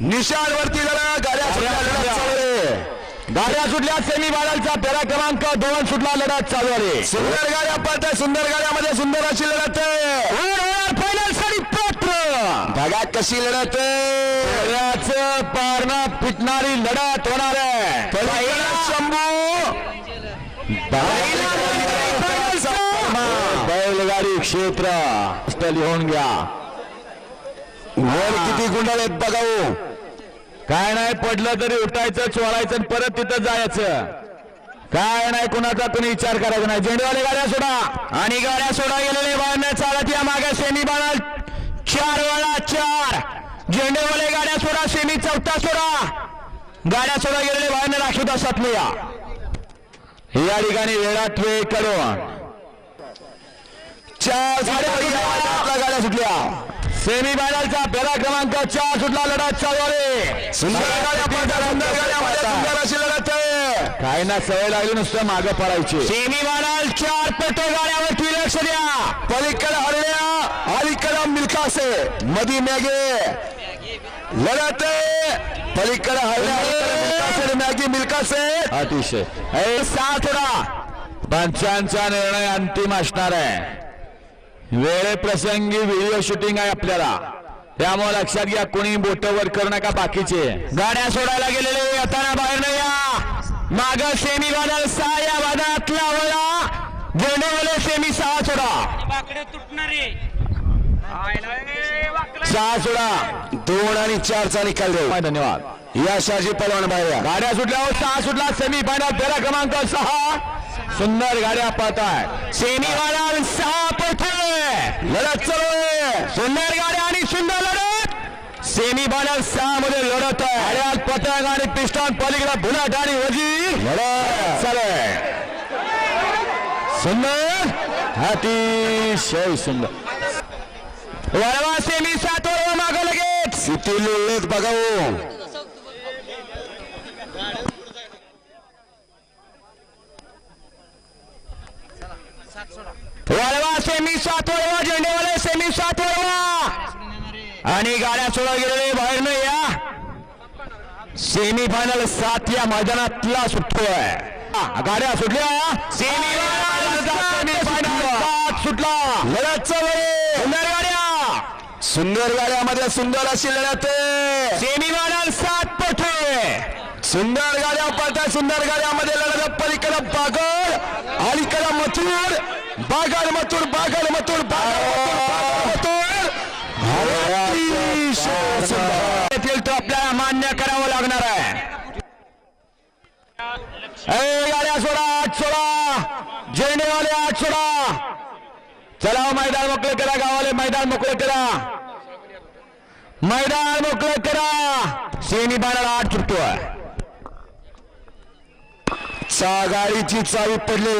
निशाण वरती जरा गाड्या सुटल्या. गाड्या सुटल्या सेमी बालांचा फेरा क्रमांक दोन सुटला लढत चालू आहे. सुंदर गाड्या पळतात सुंदर गाड्यामध्ये सुंदर अशी लढत फायनलसाठी पात्र. बघा कशी लढत पारणं पिटणारी लढत होणार आहे. शंभू. बैलगाडी क्षेत्र. लिहून घ्या. वर किती गुंडाळ आहेत बघा हो. काय नाही पडलं तरी उठायचं चोळायचं आणि परत तिथं जायचं. काय नाही कुणाचा कुणी विचार करायचा नाही. झेंडेवाले गाड्या सोडा. आणि गाड्या सोडा गेलेले बाहेर चालत या मागे सेमी बाणा चार वेळा चार. झेंडेवाले गाड्या सोडा सेमी चौथा सोडा. गाड्या सोडा गेलेले बाहेर राखीत असतात या या ठिकाणी वेळात वेळ करून चार गाड्या गाड्या सुटल्या. सेमी फायनलचा फेरा क्रमांक चार सुटला लढत चालू आहे सुंदर अशी लढत आहे. काय ना सवय लागली नुसतं मागं पडायची. सेमी फायनल चार पेट्रोल गाड्यावर लक्ष द्या. पलीकडे हरण्या अलीकडे मिल्खासे मधी मॅगे. लढत आहे. पलीकडे हरण्या मॅगी मिल्खासे अतिशय. सात थोडा पंचांचा निर्णय अंतिम असणार आहे. वेळेप्रसंगी व्हिडिओ शूटिंग आहे आपल्याला. त्यामुळे लक्षात घ्या कोणी बोट वर करू नका बाकीचे. गाड्या सोडायला गेलेले येताना बाहेर नाही या. माग सेमी बाजार सहा या बाजारातला वळा झेंडेवाले सेमी सहा सोडा. तुटणारे सहा सोडा. दोन आणि चारचा निकाल देऊ. धन्यवाद. या शाजी पलवान बाहेर गाड्या सुटल्यावर सहा सुटला. सेमी फायनल फेरा क्रमांक सहा. सुंदर गाड्या पळत आहेत सेमी फायनल सहा पळतोय लढत चालू आहे. सुंदर गाड्या आणि सुंदर लढत. सेमी फायनल सहा मध्ये लढत आहे. गाड्यात पतंग आणि पिस्टॉन पलीकडे बुलट आणि वजीर लढत चालू आहे. सुंदर. अतिशय सुंदर. वळवा सेमी सात वर मागं लगेच. किती लोळलेत बघा हो. वळवा सेमी सात वळवा झेंडेवाले सेमी सात वळवा. आणि गाड्या सोडा गेलेले बाहेर नाही या. सेमी फायनल सात या मैदानातला सुटतोय. गाड्या सुटल्या सेमी सात सुटला. लढत. सुंदर गाड्या. सुंदर गाड्यामध्ये सुंदर अशी लढत सेमी फायनल सात पठे सुंदर गाड्या पळतात सुंदर गाड्यामध्ये लढत पलीकडं बागड अलीकडं मथुर. बागड मथुर बागड मथुर बागड तो आपल्याला मान्य करावं लागणार आहे. ए, गाड्या सोडा आठ सोडा. जेणेवाले आठ सोडा. चला हो, मैदान मोकळे करा गावाले मैदान मोकळे करा. मैदान मोकळे करा. सेनी फायनल आठ सुटतोय. चा गाडीची चावी पडली.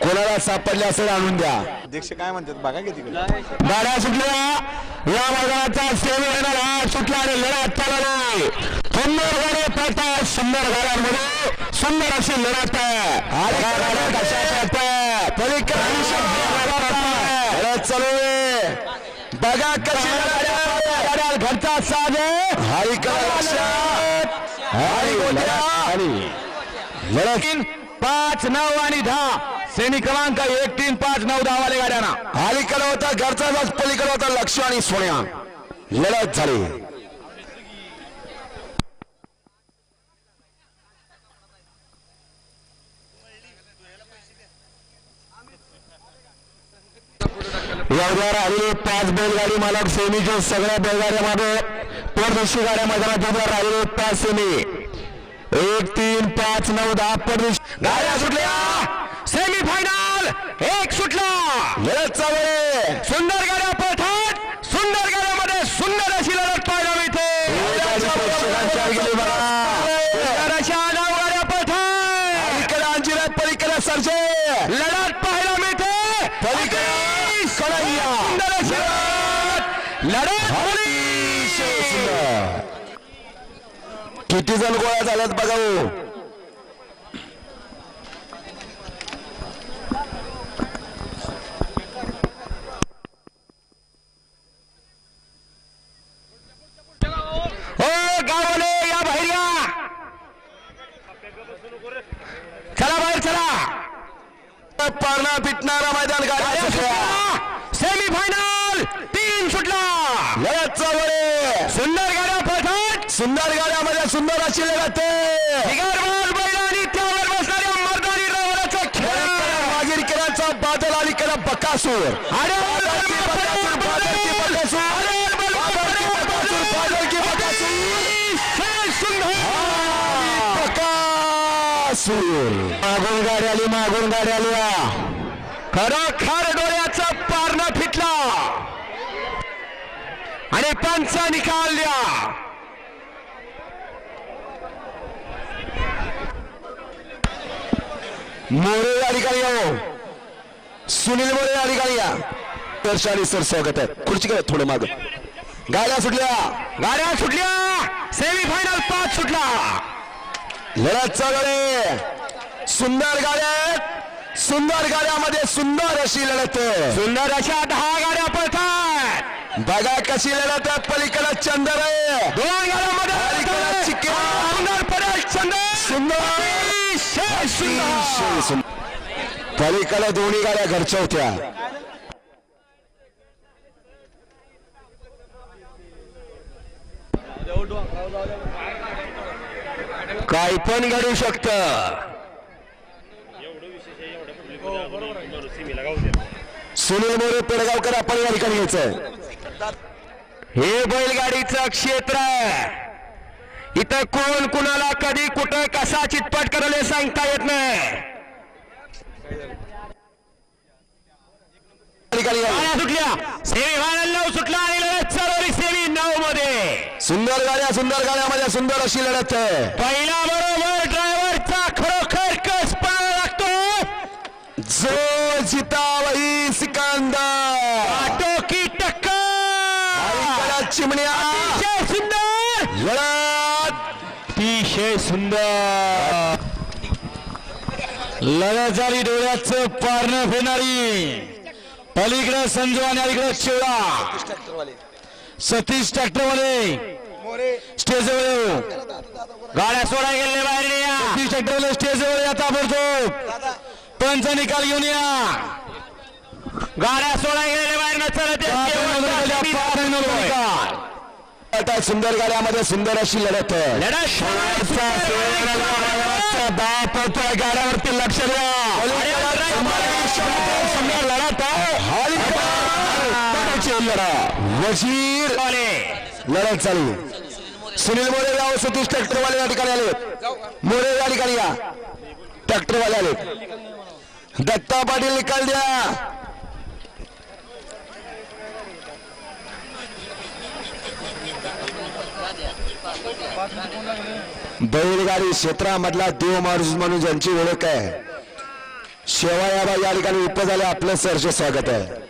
कोणाला सापडली असेल आणून द्या. अध्यक्ष काय म्हणतात? बघा की तिकडे. गाड्या सुटल्या या मैदानाचा सेमी फायनल आठ सुटला आणि लढत चालवली सुंदर गाड्या पळतात सुंदर गाड्यांमध्ये सुंदर अशी लढत आहे. चालू बघा कशी. गाड्या घरचा हरीकडे लक्षात हरी? लढत पाच नऊ आणि दहा. सेमी क्रमांक एक तीन पाच नऊ दहा गाड्यांना. अलीकडे होता घरचा जात पलीकडे होता लक्ष आणि सोन्या. लढत झाली. एवढ्यावर आलेले पाच बैलगाडी मालक सेमीच्या सगळ्या बैलगाड्यामध्ये परदेशी गाड्या मैदानात उभ्या राहिलेले पाच सेमी. एक तीन पाच नऊ दहा परदेशी गाड्या सुटल्या. सेमी फायनल एक सुटला. लढत आहे. सुंदर गाड्या पळतात. सुंदर गाड्यामध्ये सुंदर अशी लढत पाहायला मिळते. किती जण गोळा झाल्यात बघा हो. हो चला बाहेर चला. पारणा पिटणारा मैदान गाड्या सेमी फायनल तीन सुटला. सुंदर गाड्या पळतात. सुंदर गाड्या सुंदर अशी आणि त्यावर बसणाऱ्या मर्दानी खेळ. बादल अलीकडे बकासूर. अरे बकासूर, बकासूर. बकासूर, बकासूर. बकासूर. मागून गाडी आली मागून गाडी आली. खरोखर डोळ्याचा पारणं फिटला. आणि पंचा निकाल द्या. मोरे या ठिकाणी हो. सुनील मोरे या ठिकाणी या. दर्शानी सर स्वागत आहे. खुर्ची करा थोडं माग. गाड्या सुटल्या. गाड्या सुटल्या. सेमी फायनल पाच सुटला. लढत चालू आहे. सुंदर गाड्या सुंदर गाड्यामध्ये सुंदर अशी लढत आहे. सुंदर अशा दहा गाड्या पळतात. बघा कशी लढत आहे. पलीकडे चंदर आहे. दोन गाड्यामध्ये. सुंदर. सुंदर पलीकडे दोन्ही गाड्या घरच्या होत्या. काय पण घडू शकत. सुनील मोरे पेडगावकर आपण या ठिकाणी यायचंय. हे बैलगाडीचं क्षेत्र आहे. इथं कोण कुणाला कधी कुठं कसा चितपट करले सांगता येत नाही. सुटल्या. सेमी फायनल नऊ सुटला आणि लढत चालवली सेमी नऊ मध्ये. सुंदर गाड्या सुंदर गाड्यामध्ये सुंदर अशी लढत आहे. पहिला बरोबर ड्रायव्हरचा खरोखर कस पळावा लागतो? जो जिता वही सिकंदर. की टक्कर. चिमण्या. सुंदर. लढत अतिशय सुंदर. झाली डोळ्याचं पारणं फेणारी पलीकडे संजू आणि अलीकडे शिवडा सतीश ट्रॅक्टरवाले. स्टेजवर येऊ. गाड्या सोडा गेले बाहेर या. सतीश ट्रॅक्टरवाले स्टेजवर या ताबडतोब. पंच निकाल घेऊन या. गाड्या सोडा गेलेले बाहेर. न चलत लढत आहे सुंदर गाड्यामध्ये सुंदर अशी लढत होतोय गाड्यावरती लक्ष द्या. सुंदर लढत लढा वजीर. लढत चालू. सुनील मोरे या सतीश ट्रॅक्टरवाले या ठिकाणी आले मोरे या ठिकाणी या. ट्रॅक्टरवाले आले दत्ता पाटील निकाल द्या. बैलगाडी क्षेत्रामधला देव माणूस म्हणून ज्यांची ओळख आहे. शेवायाबा या ठिकाणी उपस्थित झाले. आपलं सरचे स्वागत आहे.